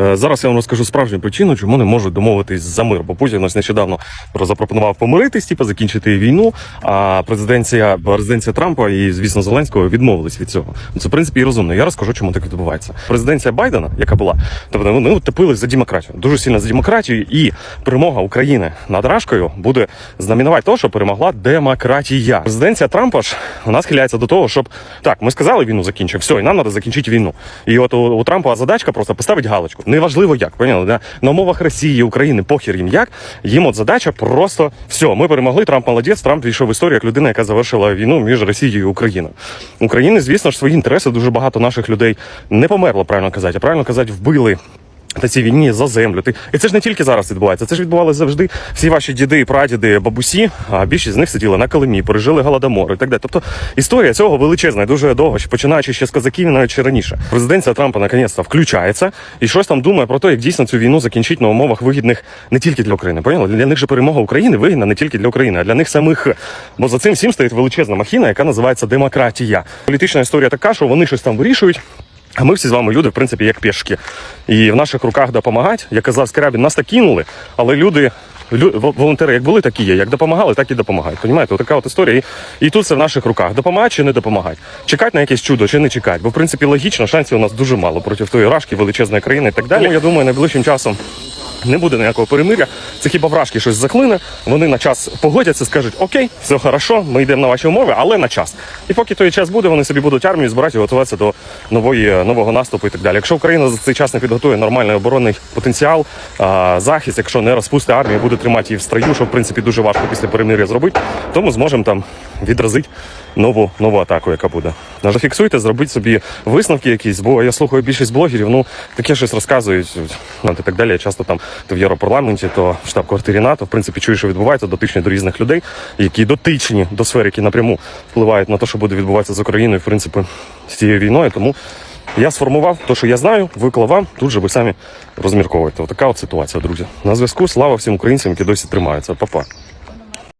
Е, Зараз я вам розкажу справжню причину, чому не можуть домовитись за мир. Бо Путін ось нещодавно запропонував помиритись, типу, закінчити війну. А президенція, резиденція Трампа і, звісно, Зеленського відмовились від цього. Це в принципі і розумно. Я розкажу, чому так відбувається. Президенція Байдена, яка була, тобто вони утепились за демократію, дуже сильно за демократію, і перемога України над Рашкою буде знаменувати того, що перемогла демократія. Президенція Трампа ж вона схиляється до того, щоб так, ми сказали війну закінчив, все, і нам треба закінчити війну. І от у, у Трампа задачка просто поставити галочку. Неважливо як, поняли, да? на умовах Росії, України, похір їм як. Їм от задача просто все, ми перемогли. Трамп молодець. Трамп війшов в історію як людина, яка завершила війну між Росією і Україною. України, звісно ж, свої інтереси дуже багато наших людей не померло, правильно казати, а правильно казати, вбили. На цій війні за землю. Ти і це ж не тільки зараз відбувається. Це ж відбувалося завжди. Всі ваші діди, прадіди, бабусі, а більшість з них сиділи на Калимі, пережили голодомор і так далі. Тобто історія цього величезна і дуже довго, починаючи ще з козаків, навіть ще раніше. Президенція Трампа наконець-то включається і щось там думає про те, як дійсно цю війну закінчить на умовах вигідних не тільки для України. Поняли? Для них же перемога України вигідна не тільки для України, а для них самих. Бо за цим всім стоїть величезна махіна, яка називається демократія. Політична історія така, що вони щось там вирішують. А ми всі з вами люди, в принципі, як пішки. І в наших руках допомагати. Як казав Скрябін, нас так кинули, але люди. лю- Волонтери як були, так і є. Як допомагали, так і допомагають. Понімаєте, така от історія. І, і тут це в наших руках. Допомагати чи не допомагати? Чекати на якесь чудо чи не чекати? Бо в принципі логічно, шансів у нас дуже мало проти тої рашки, величезної країни і так далі. Тому, я думаю, найближчим часом не буде ніякого перемиря. Це хіба вражки щось заклине. Вони на час погодяться, скажуть: Окей, все хорошо, ми йдемо на ваші умови, але на час. І поки той час буде, вони собі будуть армію збирати і готуватися до нової нового наступу і так далі. Якщо Україна за цей час не підготує нормальний оборонний потенціал, а, захист, якщо не розпусти армію, буде тримати її в строю, що в принципі дуже важко після перемир'я зробити, то ми зможемо там відразити нову нову атаку, яка буде. Зафіксуйте, зробіть собі висновки якісь, бо я слухаю більшість блогерів, ну таке щось розказують ну, і так далі. Я часто там то в Європарламенті, то в штаб-квартирі НАТО. В принципі, чую, що відбувається, дотичні до різних людей, які дотичні до сфер, які напряму впливають на те, що буде відбуватися з Україною, в принципі, з цією війною. Тому я сформував те, що я знаю, виклав вам. Тут же ви самі розмірковуєте. Отака от ситуація, друзі. На зв'язку. Слава всім українцям, які досі тримаються. Па-па.